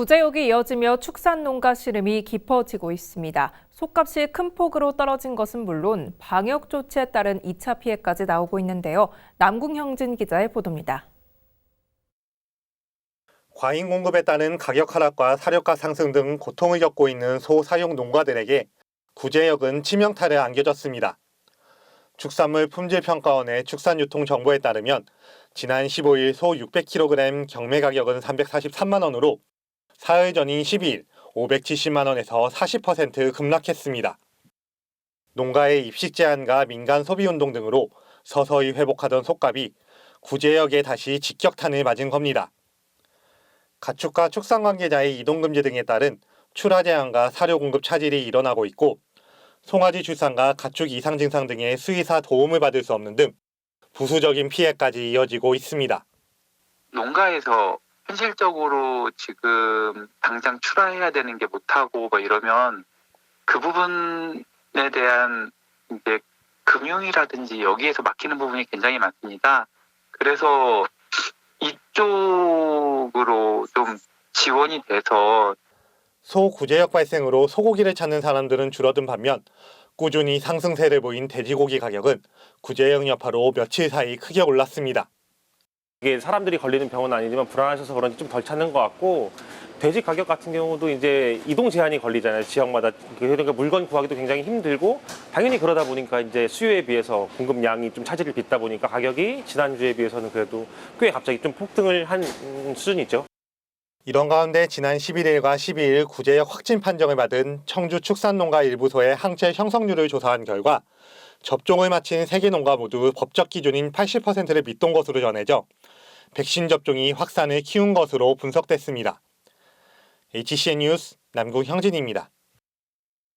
구제역이 이어지며 축산 농가 시름이 깊어지고 있습니다. 속값이 큰 폭으로 떨어진 것은 물론 방역 조치에 따른 2차 피해까지 나오고 있는데요. 남궁형진 기자의 보도입니다. 과잉 공급에 따른 가격 하락과 사료가 상승 등 고통을 겪고 있는 소 사육 농가들에게 구제역은 치명타를 안겨줬습니다. 축산물 품질평가원의 축산유통정보에 따르면 지난 15일 소 600kg 경매 가격은 343만 원으로 사흘 전인 12일 570만 원에서 40% 급락했습니다. 농가의 입식 제한과 민간 소비 운동 등으로 서서히 회복하던 속값이 구제역에 다시 직격탄을 맞은 겁니다. 가축과 축산 관계자의 이동 금지 등에 따른 출하 제한과 사료 공급 차질이 일어나고 있고 송아지 출산과 가축 이상 증상 등의 수의사 도움을 받을 수 없는 등 부수적인 피해까지 이어지고 있습니다. 농가에서 현실적으로 지금 당장 출하해야 되는 게 못하고 뭐 이러면 그 부분에 대한 이제 금융이라든지 여기에서 막히는 부분이 굉장히 많습니다. 그래서 이쪽으로 좀 지원이 돼서 소 구제역 발생으로 소고기를 찾는 사람들은 줄어든 반면 꾸준히 상승세를 보인 돼지고기 가격은 구제역 여파로 며칠 사이 크게 올랐습니다. 이게 사람들이 걸리는 병은 아니지만 불안하셔서 그런지 좀 덜 찾는 것 같고 돼지 가격 같은 경우도 이제 이동 제한이 걸리잖아요 지역마다 그러니까 물건 구하기도 굉장히 힘들고 당연히 그러다 보니까 이제 수요에 비해서 공급량이 좀 차질을 빚다 보니까 가격이 지난주에 비해서는 그래도 꽤 갑자기 좀 폭등을 한 음, 수준이죠. 이런 가운데 지난 11일과 12일 구제역 확진 판정을 받은 청주 축산농가 일부소의 항체 형성률을 조사한 결과 접종을 마친 세개 농가 모두 법적 기준인 80%를 밑돈 것으로 전해져 백신 접종이 확산을 키운 것으로 분석됐습니다. HCN 뉴스 남궁형진입니다.